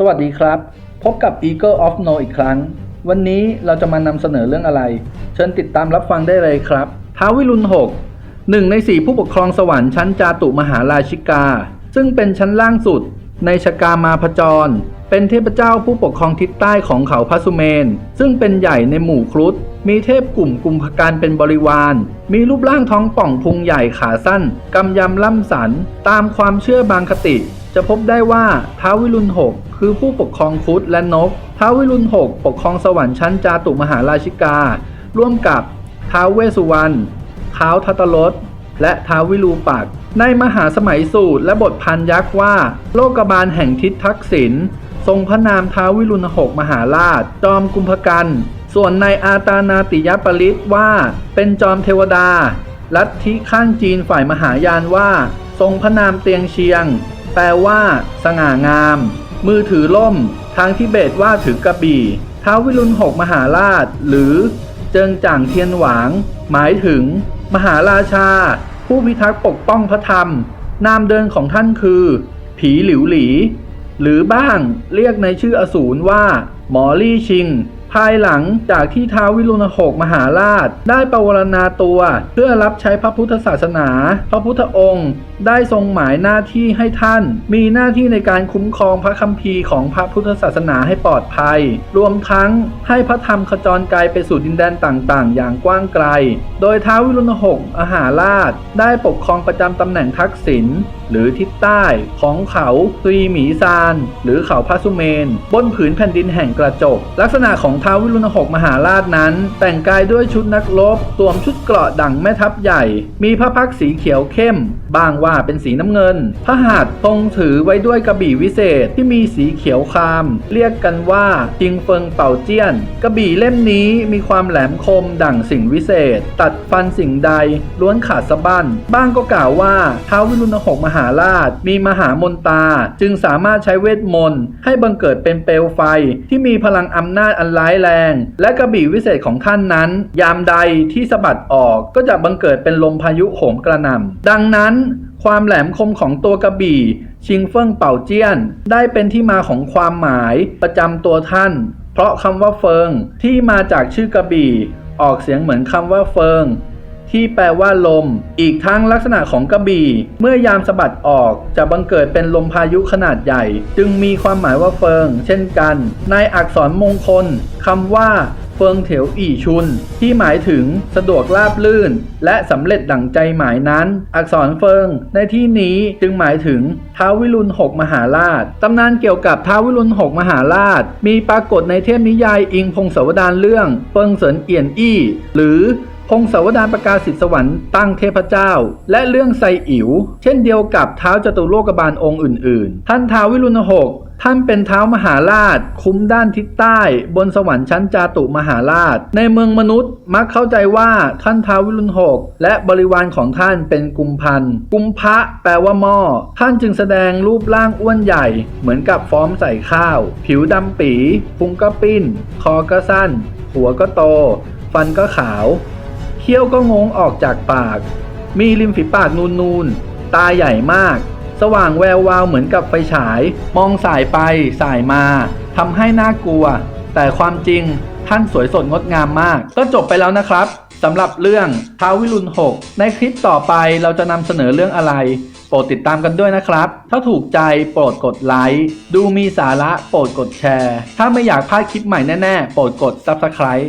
สวัสดีครับ พบกับ Eagle of No อีกครั้ง วันนี้เราจะมานำเสนอเรื่องอะไร เชิญติดตามรับฟังได้เลยครับท้าววิรุณหกหนึ่งในสี่ผู้ปกครองสวรรค์ชั้นจาตุมหาราชิกา ซึ่งเป็นชั้นล่างสุด ในชกามาพจร เป็นเทพเจ้าผู้ปกครองทิศใต้ของเขาพระสุเมน ซึ่งเป็นใหญ่ในหมู่ครุฑมีเทพกลุ่มกุมภการเป็นบริวาร มีรูปร่างท้องป่องพุงใหญ่ขาสั้น กำยำล่ำสัน ตามความเชื่อบางคติ จะพบได้ว่าท้าววิรุณหกคือผู้ปกครองครุฑและนกท้าววิรุณหกปกครองสวรรค์ชั้นจาตุมหาราชิกา ร่วมกับท้าวเวสุวรรณท้าวทัตตรสและท้าววิรูปักในมหาสมัยสูตรและบทพันยักษ์ว่า โลกบาลแห่งทิศทักษิณทรงพระนามท้าววิรุณหกมหาราช จอมกุมภกัน ส่วนในอาตานาติยปริตว่า เป็นจอมเทวดา ลัทธิข้างจีนฝ่ายมหายานว่า ทรงพระนามเตียงเชียง ปลว่า สง่างาม มือถือล่ม ทางทิเบตว่าถือกระบี่ท้าววิรุณหกมหาราช หรือ เจิงจ่างเทียนหวาง หมายถึง มหาราชา ผู้พิทักษ์ปกป้องพระธรรม นามเดินของท่านคือ ผีหลิวหลี หรือบ้างเรียกในชื่ออสูรว่า หมอลี่ชิง ภายหลังจากที่ท้าววิรุณหกมหาราช ได้ประวรณาตัวเพื่อรับใช้พระพุทธศาสนา พระพุทธองค์ ได้ทรงหมายหน้าที่ให้ท่าน มีหน้าที่ในการคุ้มครองพระคัมภีร์ของพระพุทธศาสนาให้ปลอดภัย รวมทั้งให้พระธรรมขจรไกลไปสู่ดินแดนต่างๆ อย่างกว้างไกล โดยท้าววิรุณหกมหาราช ได้ปกครองประจำตำแหน่งทักษิณหรือทิศใต้ของเขาตรีหมีซาน หรือเขาพระสุเมน บนผืนแผ่นดินแห่งกระจก ลักษณะของท้าววิรุณหกมหาราชนั้น แต่งกายด้วยชุดนักรบสวมชุดเกราะดั่งแม่ทัพใหญ่ มีพระพักสีเขียวเข้ม บางว่าเป็นสีน้ำเงิน พระหัตถ์ทรงถือไว้ด้วยกระบี่วิเศษที่มีสีเขียวคาม เรียกกันว่าจิงเฟิงเป่าเจี้ยน กระบี่เล่มนี้มีความแหลมคมดั่งสิ่งวิเศษ ตัดฟันสิ่งใดล้วนขาดสะบั้นบ้างก็กล่าวว่าท้าววิรุณหกมหาราช มีมหามนตา จึงสามารถใช้เวทมนต์ให้บังเกิดเป็นเปลวไฟที่มีพลังอำนาจอันร้ายแรง และกระบี่วิเศษของท่านนั้น ยามใดที่สะบัดออกก็จะบังเกิดเป็นลมพายุโหมกระหน่ำดังนั้น ความแหลมคมของตัวกระบี่ ชิงเฟิ่งเป่าเจี้ยน ได้เป็นที่มาของความหมายประจำตัวท่าน เพราะคำว่าเฟิงที่มาจากชื่อกระบี่ ออกเสียงเหมือนคำว่าเฟิง ที่แปลว่าลม อีกทั้งลักษณะของกระบี่ เมื่อยามสะบัดออกจะบังเกิดเป็นลมพายุขนาดใหญ่ จึงมีความหมายว่าเฟิง เช่นกัน ในอักษรมงคลคำว่าเฟิงเถวอีชุน ที่หมายถึงสะดวกราบลื่น และสำเร็จดั่งใจหมายนั้น อักษรเฟิง ในที่นี้จึงหมายถึงท้าววิรุณหกมหาราชตำนานเกี่ยวกับท้าววิรุณหกมหาราช มีปรากฏในเทพนิยายอิงพงศาวดารเรื่อง เฟิงเสินเอียนอี้ หรือ พงศาวดารประกาศสิทธิสวรรค์ตั้งเทพเจ้า และเรื่องไซอิ๋วเช่นเดียวกับเท้าจตุโลกบาลองค์อื่น ๆ ท่านท้าววิรุณหกท่านเป็นเท้ามหาราช คุ้มด้านทิศใต้ บนสวรรค์ชั้นจาตุมหาราช ในเมืองมนุษย์มักเข้าใจว่าท่านท้าววิรุณหกและบริวารของท่านเป็นกุมพันกุมพระแปลว่าหม้อ ท่านจึงแสดงรูปร่างอ้วนใหญ่ เหมือนกับฟ้อมใส่ข้าว ผิวดำปีพุงก็ปิ้น คอก็สั้น หัวก็โต ฟันก็ขาว เขี้ยวก็งงออกจากปาก มีริมฝีปากนูนๆ ตาใหญ่มาก สว่างแวววาวเหมือนกับไฟฉาย มองสายไปสายมาทำให้น่ากลัว แต่ความจริงท่านสวยสดงดงามมาก ก็จบไปแล้วนะครับสำหรับเรื่องท้าววิรุณหกในคลิปต่อไปเราจะนำเสนอเรื่องอะไร โปรดติดตามกันด้วยนะครับ ถ้าถูกใจโปรดกดไลค์ดูมีสาระโปรดกดแชร์ ถ้าไม่อยากพลาดคลิปใหม่แน่ ๆ โปรดกด Subscribe